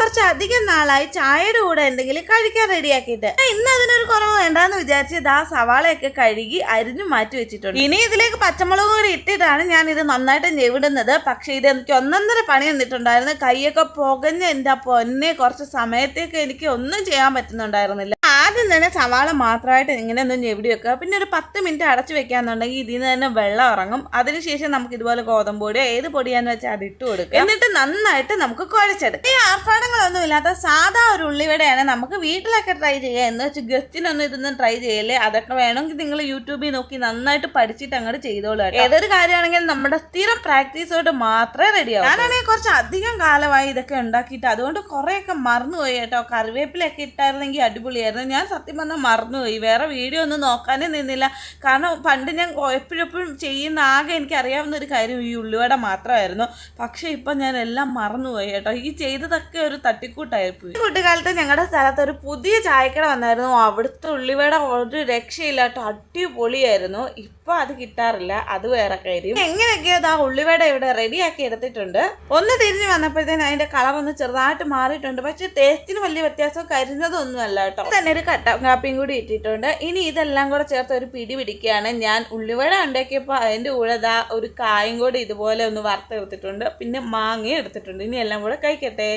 കുറച്ച് അധികം നാളായി ചായയുടെ കൂടെ എന്തെങ്കിലും കഴിക്കാൻ റെഡിയാക്കിയിട്ട്. ഇന്ന് അതിനൊരു കുറവ് വേണ്ടാന്ന് വിചാരിച്ച് ഇതാ സവാളയൊക്കെ കഴുകി അരിഞ്ഞു മാറ്റി വെച്ചിട്ടുണ്ട്. ഇനി ഇതിലേക്ക് പച്ചമുളക് കൂടി ഇട്ടിട്ടാണ് ഞാൻ ഇത് നന്നായിട്ട് ഞെവിടുന്നത്. പക്ഷെ ഇത് എനിക്ക് ഒന്നൊന്നര പണി തന്നിട്ടുണ്ടായിരുന്നു. കൈയൊക്കെ പുകഞ്ഞ് എന്റെ പൊന്നെ കുറച്ച് സമയത്തേക്ക് എനിക്ക് ഒന്നും ചെയ്യാൻ പറ്റുന്നുണ്ടായിരുന്നില്ല. തന്നെ സവാള മാത്രമായിട്ട് ഇങ്ങനെ ഒന്ന് ഞെവിടി വെക്കുക. പിന്നെ ഒരു പത്ത് മിനിറ്റ് അടച്ചു വെക്കാന്നുണ്ടെങ്കിൽ ഇതിൽ നിന്ന് തന്നെ വെള്ളം ഇറങ്ങും. അതിനുശേഷം നമുക്ക് ഇതുപോലെ ഗോതമ്പ് പൊടിയോ ഏത് പൊടിയാന്ന് വെച്ചാൽ അത് ഇട്ട് കൊടുക്കുക. എന്നിട്ട് നന്നായിട്ട് നമുക്ക് കുഴച്ചെടുക്കാം. ഈ ആർഭാടങ്ങളൊന്നും ഇല്ലാത്ത സാധാ ഒരു ഉള്ളിവടയാണ് നമുക്ക് വീട്ടിലൊക്കെ ട്രൈ ചെയ്യുക. എന്ന് വെച്ച് ഗസ്റ്റിനൊന്നും ഇതൊന്നും ട്രൈ ചെയ്യല്ലേ? അതൊക്കെ വേണമെങ്കിൽ നിങ്ങൾ യൂട്യൂബിൽ നോക്കി നന്നായിട്ട് പഠിച്ചിട്ട് അങ്ങോട്ട് ചെയ്തോളൂ. ഏതൊരു കാര്യമാണെങ്കിലും നമ്മുടെ സ്ഥിരം പ്രാക്ടീസോട്ട് മാത്രമേ റെഡിയാവും ഞാനാണെങ്കിൽ കുറച്ച് അധികം കാലമായി ഇതൊക്കെ ഉണ്ടാക്കിയിട്ട് അതുകൊണ്ട് കുറേയൊക്കെ മറന്നുപോയി കേട്ടോ. കറിവേപ്പിലൊക്കെ ഇട്ടായിരുന്നെങ്കിൽ അടിപൊളിയായിരുന്നു. ഞാൻ സത്യം പറഞ്ഞാൽ മറന്നുപോയി. വേറെ വീഡിയോ ഒന്നും നോക്കാനേ നിന്നില്ല. കാരണം പണ്ട് ഞാൻ എപ്പോഴെപ്പോഴും ചെയ്യുന്ന ആകെ എനിക്ക് അറിയാവുന്ന ഒരു കാര്യം ഈ ഉള്ളിവട മാത്രമായിരുന്നു. പക്ഷേ ഇപ്പം ഞാൻ എല്ലാം മറന്നുപോയി കേട്ടോ. ഈ ചെയ്തതൊക്കെ ഒരു തട്ടിക്കൂട്ടായിപ്പോയി കുട്ടിക്കാലത്ത് ഞങ്ങളുടെ സ്ഥലത്ത് ഒരു പുതിയ ചായക്കട വന്നായിരുന്നു. അവിടുത്തെ ഉള്ളിവട ഒരു രക്ഷയില്ല കേട്ടോ. അടിപൊളിയായിരുന്നു. ഇപ്പം അത് കിട്ടാറില്ല. അത് വേറെ കാര്യം. എങ്ങനെയൊക്കെയോ ആ ഉള്ളിവട ഇവിടെ റെഡിയാക്കി എടുത്തിട്ടുണ്ട്. ഒന്ന് തിരിഞ്ഞ് വന്നപ്പോഴത്തേന് അതിന്റെ കളർ ഒന്ന് ചെറുതായിട്ട് മാറിയിട്ടുണ്ട്. പക്ഷേ ടേസ്റ്റിന് വലിയ വ്യത്യാസം കരുതുന്നതൊന്നും അല്ല കേട്ടോ തന്നെ ഒരു കട്ട കാപ്പിയും കൂടി ഇട്ടിട്ടുണ്ട്. ഇനി ഇതെല്ലാം കൂടെ ചേർത്ത് ഒരു പിടി പിടിക്കുകയാണ്. ഞാൻ ഉള്ളിവട ഉണ്ടാക്കിയപ്പോൾ അതിന്റെ കൂടെ ദാ ഒരു കായും കൂടി ഇതുപോലെ ഒന്ന് വറുത്തെടുത്തിട്ടുണ്ട്. പിന്നെ മാങ്ങയും എടുത്തിട്ടുണ്ട്. ഇനി എല്ലാം കൂടെ കഴിക്കട്ടെ.